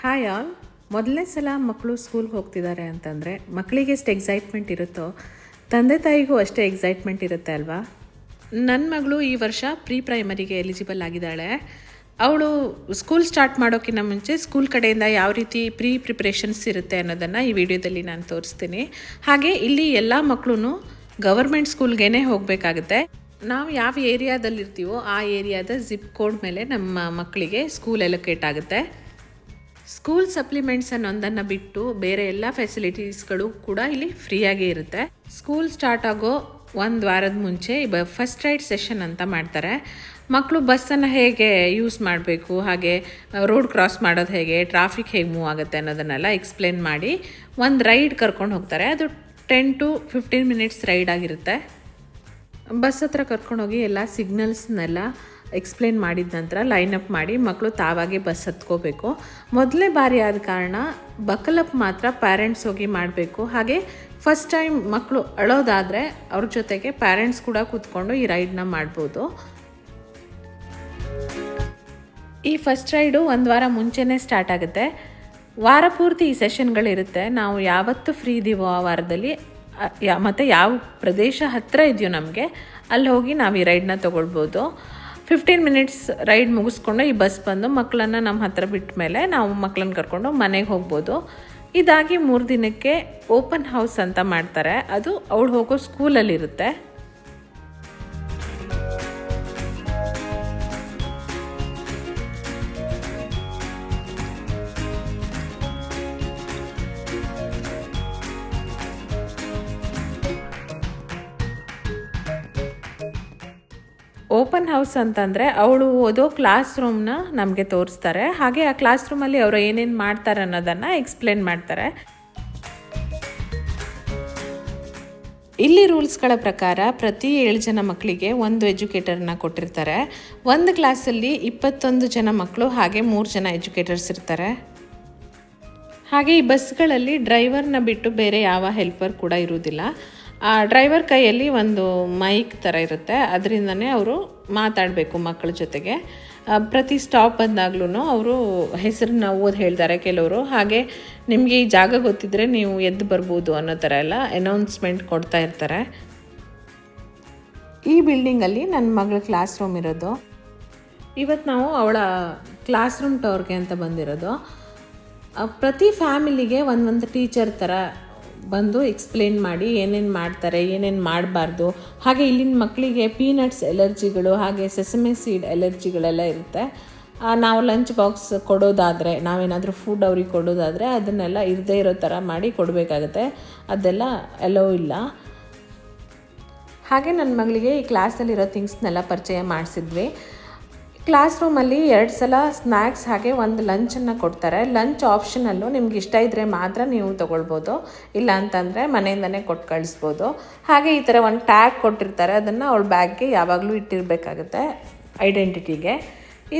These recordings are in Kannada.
ಹಾಯ್ ಆಲ್ ಮೊದಲನೇ ಸಲ ಮಕ್ಕಳು ಸ್ಕೂಲ್ಗೆ ಹೋಗ್ತಿದ್ದಾರೆ ಅಂತಂದರೆ ಮಕ್ಕಳಿಗೆ ಎಷ್ಟು ಎಕ್ಸೈಟ್ಮೆಂಟ್ ಇರುತ್ತೋ, ತಂದೆ ತಾಯಿಗೂ ಅಷ್ಟೇ ಎಕ್ಸೈಟ್ಮೆಂಟ್ ಇರುತ್ತೆ ಅಲ್ವಾ? ನನ್ನ ಮಗಳು ಈ ವರ್ಷ ಪ್ರೀ ಪ್ರೈಮರಿಗೆ ಎಲಿಜಿಬಲ್ ಆಗಿದ್ದಾಳೆ. ಅವಳು ಸ್ಕೂಲ್ ಸ್ಟಾರ್ಟ್ ಮಾಡೋಕ್ಕಿಂತ ಮುಂಚೆ ಸ್ಕೂಲ್ ಕಡೆಯಿಂದ ಯಾವ ರೀತಿ ಪ್ರೀ ಪ್ರಿಪ್ರೇಷನ್ಸ್ ಇರುತ್ತೆ ಅನ್ನೋದನ್ನು ಈ ವಿಡಿಯೋದಲ್ಲಿ ನಾನು ತೋರಿಸ್ತೀನಿ. ಹಾಗೆ ಇಲ್ಲಿ ಎಲ್ಲ ಮಕ್ಕಳು ಗವರ್ಮೆಂಟ್ ಸ್ಕೂಲ್ಗೇ ಹೋಗಬೇಕಾಗುತ್ತೆ. ನಾವು ಯಾವ ಏರಿಯಾದಲ್ಲಿರ್ತೀವೋ ಆ ಏರಿಯಾದ ಜಿಪ್ ಕೋಡ್ ಮೇಲೆ ನಮ್ಮ ಮಕ್ಕಳಿಗೆ ಸ್ಕೂಲ್ ಎಲೊಕೇಟ್ ಆಗುತ್ತೆ. ಸ್ಕೂಲ್ ಸಪ್ಲಿಮೆಂಟ್ಸ್ ಅನ್ನೊಂದನ್ನು ಬಿಟ್ಟು ಬೇರೆ ಎಲ್ಲ ಫೆಸಿಲಿಟೀಸ್ಗಳು ಕೂಡ ಇಲ್ಲಿ ಫ್ರೀಯಾಗಿ ಇರುತ್ತೆ. ಸ್ಕೂಲ್ ಸ್ಟಾರ್ಟ್ ಆಗೋ ಒಂದು ವಾರದ ಮುಂಚೆ ಬ ಫಸ್ಟ್ ರೈಡ್ ಸೆಷನ್ ಅಂತ ಮಾಡ್ತಾರೆ. ಮಕ್ಕಳು ಬಸ್ಸನ್ನು ಹೇಗೆ ಯೂಸ್ ಮಾಡಬೇಕು, ಹಾಗೆ ರೋಡ್ ಕ್ರಾಸ್ ಮಾಡೋದು ಹೇಗೆ ಟ್ರಾಫಿಕ್ ಹೇಗೆ ಮೂವ್ ಆಗುತ್ತೆ ಅನ್ನೋದನ್ನೆಲ್ಲ ಎಕ್ಸ್ಪ್ಲೇನ್ ಮಾಡಿ ಒಂದು ರೈಡ್ ಕರ್ಕೊಂಡು ಹೋಗ್ತಾರೆ. ಅದು ten to fifteen minutes ride ಆಗಿರುತ್ತೆ. ಬಸ್ ಹತ್ರ ಕರ್ಕೊಂಡೋಗಿ ಎಲ್ಲ ಸಿಗ್ನಲ್ಸ್ನೆಲ್ಲ ಎಕ್ಸ್ಪ್ಲೇನ್ ಮಾಡಿದ ನಂತರ ಲೈನ್ ಅಪ್ ಮಾಡಿ ಮಕ್ಕಳು ತಾವಾಗೆ ಬಸ್ ಹತ್ಕೋಬೇಕು. ಮೊದಲನೇ ಬಾರಿ ಆದ ಕಾರಣ ಬಕಲಪ್ ಮಾತ್ರ ಪ್ಯಾರೆಂಟ್ಸ್ ಹೋಗಿ ಮಾಡಬೇಕು. ಹಾಗೆ ಫಸ್ಟ್ ಟೈಮ್ ಮಕ್ಕಳು ಅಳೋದಾದರೆ ಅವ್ರ ಜೊತೆಗೆ ಪ್ಯಾರೆಂಟ್ಸ್ ಕೂಡ ಕೂತ್ಕೊಂಡು ಈ ರೈಡ್ನ ಮಾಡ್ಬೋದು. ಈ ಫಸ್ಟ್ ರೈಡು ಒಂದು ವಾರ ಮುಂಚೆನೇ ಸ್ಟಾರ್ಟ್ ಆಗುತ್ತೆ. ವಾರ ಪೂರ್ತಿ ಈ ಸೆಷನ್ಗಳಿರುತ್ತೆ ನಾವು ಯಾವತ್ತು ಫ್ರೀ ಇದೀವೋ ಆ ವಾರದಲ್ಲಿ ಮತ್ತು ಯಾವ ಪ್ರದೇಶ ಹತ್ತಿರ ಇದೆಯೋ ನಮಗೆ, ಅಲ್ಲಿ ಹೋಗಿ ನಾವು ಈ ರೈಡ್ನ ತೊಗೊಳ್ಬೋದು. ಫಿಫ್ಟೀನ್ ಮಿನಿಟ್ಸ್ ರೈಡ್ ಮುಗಿಸ್ಕೊಂಡು ಈ ಬಸ್ ಬಂದು ಮಕ್ಕಳನ್ನು ನಮ್ಮ ಹತ್ರ ಬಿಟ್ಟ ಮೇಲೆ ನಾವು ಮಕ್ಕಳನ್ನ ಕರ್ಕೊಂಡು ಮನೆಗೆ ಹೋಗ್ಬೋದು. ಇದಾಗಿ ಮೂರು ದಿನಕ್ಕೆ ಓಪನ್ ಹೌಸ್ ಅಂತ ಮಾಡ್ತಾರೆ. ಅದು ಅವಳು ಹೋಗೋ ಸ್ಕೂಲಲ್ಲಿರುತ್ತೆ ಓಪನ್ ಹೌಸ್ ಅಂತಂದರೆ ಅವಳು ಓದೋ ಕ್ಲಾಸ್ ರೂಮ್ನ ನಮಗೆ ತೋರಿಸ್ತಾರೆ. ಹಾಗೆ ಆ ಕ್ಲಾಸ್ ರೂಮಲ್ಲಿ ಅವರು ಏನೇನು ಮಾಡ್ತಾರೆ ಅನ್ನೋದನ್ನು ಎಕ್ಸ್ಪ್ಲೇನ್ ಮಾಡ್ತಾರೆ. ಇಲ್ಲಿ ರೂಲ್ಸ್ಗಳ ಪ್ರಕಾರ ಪ್ರತಿ ಏಳು ಜನ ಮಕ್ಕಳಿಗೆ ಒಂದು ಎಜುಕೇಟರ್ನ ಕೊಟ್ಟಿರ್ತಾರೆ. ಒಂದು ಕ್ಲಾಸಲ್ಲಿ ಇಪ್ಪತ್ತೊಂದು ಜನ ಮಕ್ಕಳು ಹಾಗೆ ಮೂರು ಜನ ಎಜುಕೇಟರ್ಸ್ ಇರ್ತಾರೆ. ಹಾಗೆ ಈ ಬಸ್ಗಳಲ್ಲಿ ಡ್ರೈವರ್ನ ಬಿಟ್ಟು ಬೇರೆ ಯಾವ ಹೆಲ್ಪರ್ ಕೂಡ ಇರುವುದಿಲ್ಲ. ಡ್ರೈವರ್ ಕೈಯಲ್ಲಿ ಒಂದು ಮೈಕ್ ಥರ ಇರುತ್ತೆ. ಅದರಿಂದನೇ ಅವರು ಮಾತಾಡಬೇಕು ಮಕ್ಕಳ ಜೊತೆಗೆ. ಪ್ರತಿ ಸ್ಟಾಪ್ ಬಂದಾಗ್ಲೂ ಅವರು ಹೆಸರನ್ನ ಓದಿ ಹೇಳ್ತಾರೆ ಕೆಲವರು. ಹಾಗೆ ನಿಮಗೆ ಈ ಜಾಗ ಗೊತ್ತಿದ್ದರೆ ನೀವು ಎದ್ದು ಬರ್ಬೋದು ಅನ್ನೋ ಥರ ಎಲ್ಲ ಅನೌನ್ಸ್ಮೆಂಟ್ ಕೊಡ್ತಾ ಇರ್ತಾರೆ. ಈ ಬಿಲ್ಡಿಂಗಲ್ಲಿ ನನ್ನ ಮಗಳ ಕ್ಲಾಸ್ ರೂಮ್ ಇರೋದು. ಇವತ್ತು ನಾವು ಅವಳ ಕ್ಲಾಸ್ ರೂಮ್ ಟವರ್ಗೆ ಅಂತ ಬಂದಿರೋದು. ಪ್ರತಿ ಫ್ಯಾಮಿಲಿಗೆ ಒಂದೊಂದು ಟೀಚರ್ ಥರ ಬಂದು ಎಕ್ಸ್ಪ್ಲೇನ್ ಮಾಡಿ ಏನೇನು ಮಾಡ್ತಾರೆ, ಏನೇನು ಮಾಡಬಾರ್ದು. ಹಾಗೆ ಇಲ್ಲಿನ ಮಕ್ಕಳಿಗೆ ಪೀನಟ್ಸ್ ಎಲರ್ಜಿಗಳು ಹಾಗೆ ಸೆಸಮೆ ಸೀಡ್ ಎಲರ್ಜಿಗಳೆಲ್ಲ ಇರುತ್ತೆ. ನಾವು ಲಂಚ್ ಬಾಕ್ಸ್ ಕೊಡೋದಾದರೆ, ನಾವೇನಾದರೂ ಫುಡ್ ಅವ್ರಿಗೆ ಕೊಡೋದಾದರೆ ಅದನ್ನೆಲ್ಲ ಇರದೇ ಇರೋ ಥರ ಮಾಡಿ ಕೊಡಬೇಕಾಗತ್ತೆ. ಅದೆಲ್ಲ ಅಲೋ ಇಲ್ಲ. ಹಾಗೆ ನನ್ನ ಮಗಳಿಗೆ ಈ ಕ್ಲಾಸಲ್ಲಿರೋ ಥಿಂಗ್ಸ್ನೆಲ್ಲ ಪರಿಚಯ ಮಾಡಿಸಿದ್ವಿ. ಕ್ಲಾಸ್ ರೂಮಲ್ಲಿ ಎರಡು ಸಲ ಸ್ನ್ಯಾಕ್ಸ್ ಹಾಗೆ ಒಂದು ಲಂಚನ್ನು ಕೊಡ್ತಾರೆ. ಲಂಚ್ ಆಪ್ಷನಲ್ಲು ನಿಮ್ಗೆ ಇಷ್ಟ ಇದ್ದರೆ ಮಾತ್ರ ನೀವು ತೊಗೊಳ್ಬೋದು. ಇಲ್ಲ ಅಂತಂದರೆ ಮನೆಯಿಂದನೇ ಕೊಟ್ಟು ಕಳಿಸ್ಬೋದು. ಹಾಗೆ ಈ ಥರ ಒಂದು ಟ್ಯಾಗ್ ಕೊಟ್ಟಿರ್ತಾರೆ. ಅದನ್ನು ಅವಳ ಬ್ಯಾಗ್ಗೆ ಯಾವಾಗಲೂ ಇಟ್ಟಿರಬೇಕಾಗುತ್ತೆ ಐಡೆಂಟಿಟಿಗೆ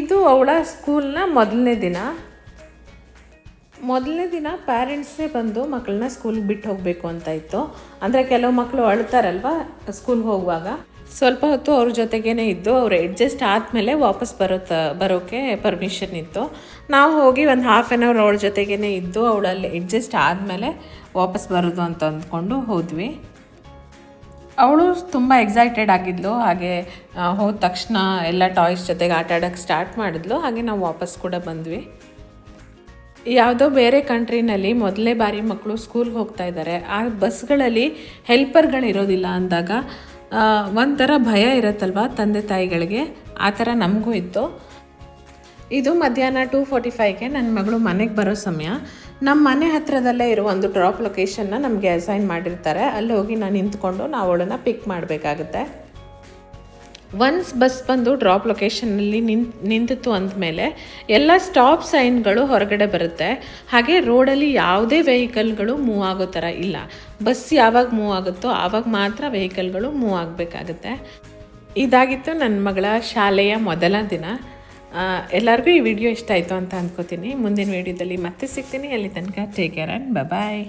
ಇದು ಅವಳ ಸ್ಕೂಲ್ನ ಮೊದಲನೇ ದಿನ. ಮೊದಲನೇ ದಿನ ಪ್ಯಾರೆಂಟ್ಸೇ ಬಂದು ಮಕ್ಕಳನ್ನ ಸ್ಕೂಲ್ಗೆ ಬಿಟ್ಟು ಹೋಗಬೇಕು ಅಂತ ಇತ್ತು. ಅಂದರೆ ಕೆಲವು ಮಕ್ಕಳು ಅಳ್ತಾರಲ್ವ ಸ್ಕೂಲ್ಗೆ ಹೋಗುವಾಗ? ಸ್ವಲ್ಪ ಹೊತ್ತು ಅವ್ರ ಜೊತೆಗೇ ಇದ್ದು ಅವ್ರು ಅಡ್ಜಸ್ಟ್ ಆದಮೇಲೆ ವಾಪಸ್ ಬರೋ ತ ಬರೋಕ್ಕೆ ಪರ್ಮಿಷನ್ ಇತ್ತು. ನಾವು ಹೋಗಿ ಒಂದು ಹಾಫ್ ಆನ್ ಅವರ್ ಅವಳ ಜೊತೆಗೇ ಇದ್ದು ಅವಳಲ್ಲಿ ಅಡ್ಜಸ್ಟ್ ಆದಮೇಲೆ ವಾಪಸ್ ಬರೋದು ಅಂತ ಅಂದ್ಕೊಂಡು ಹೋದ್ವಿ. ಅವಳು ತುಂಬ ಎಕ್ಸೈಟೆಡ್ ಆಗಿದ್ಲು, ಹಾಗೆ ಹೋದ ತಕ್ಷಣ ಎಲ್ಲ ಟಾಯ್ಸ್ ಜೊತೆಗೆ ಆಟ ಆಡೋಕ್ಕೆ ಸ್ಟಾರ್ಟ್ ಮಾಡಿದ್ಲು, ಹಾಗೆ ನಾವು ವಾಪಸ್ ಕೂಡ ಬಂದ್ವಿ. ಯಾವುದೋ ಬೇರೆ ಕಂಟ್ರಿನಲ್ಲಿ ಮೊದಲೇ ಬಾರಿ ಮಕ್ಕಳು ಸ್ಕೂಲ್ಗೆ ಹೋಗ್ತಾ ಇದ್ದಾರೆ ಆ ಬಸ್ಗಳಲ್ಲಿ ಹೆಲ್ಪರ್ಗಳಿರೋದಿಲ್ಲ ಅಂದಾಗ ಒಂಥರ ಭಯ ಇರುತ್ತಲ್ವಾ ತಂದೆ ತಾಯಿಗಳಿಗೆ? ಆ ಥರ ನಮಗೂ ಇತ್ತು. ಇದು ಮಧ್ಯಾಹ್ನ ಟೂ ಫೋರ್ಟಿ ಫೈವ್ಗೆ ನನ್ನ ಮಗಳು ಮನೆಗೆ ಬರೋ ಸಮಯ. ನಮ್ಮ ಮನೆ ಹತ್ತಿರದಲ್ಲೇ ಇರೋ ಒಂದು ಡ್ರಾಪ್ ಲೊಕೇಶನ್ನ ನಮಗೆ ಅಸೈನ್ ಮಾಡಿರ್ತಾರೆ. ಅಲ್ಲಿ ಹೋಗಿ ನಾನು ನಿಂತ್ಕೊಂಡು ನಾವು ಅವಳನ್ನು ಪಿಕ್ ಮಾಡಬೇಕಾಗುತ್ತೆ. ಒನ್ಸ್ ಬಸ್ ಬಂದು ಡ್ರಾಪ್ ಲೊಕೇಶನ್ನಲ್ಲಿ ನಿಂತ್, ನಿಂತಿತ್ತು ಅಂದಮೇಲೆ ಎಲ್ಲ ಸ್ಟಾಪ್ ಸೈನ್ಗಳು ಹೊರಗಡೆ ಬರುತ್ತೆ. ಹಾಗೆ ರೋಡಲ್ಲಿ ಯಾವುದೇ ವೆಹಿಕಲ್ಗಳು ಮೂವ್ ಆಗೋ ಥರ ಇಲ್ಲ. ಬಸ್ ಯಾವಾಗ ಮೂವ್ ಆಗುತ್ತೋ ಆವಾಗ ಮಾತ್ರ ವೆಹಿಕಲ್ಗಳು ಮೂವ್ ಆಗಬೇಕಾಗುತ್ತೆ. ಇದಾಗಿತ್ತು ನನ್ನ ಮಗಳ ಶಾಲೆಯ ಮೊದಲ ದಿನ. ಎಲ್ಲರಿಗೂ ಈ ವಿಡಿಯೋ ಇಷ್ಟ ಆಯಿತು ಅಂತ ಅಂದ್ಕೋತೀನಿ ಮುಂದಿನ ವಿಡಿಯೋದಲ್ಲಿ ಮತ್ತೆ ಸಿಗ್ತೀನಿ. ಅಲ್ಲಿ ತನಕ ಟೇಕ್ ಕೇರ್ ಆ್ಯಂಡ್ ಬಾಯ್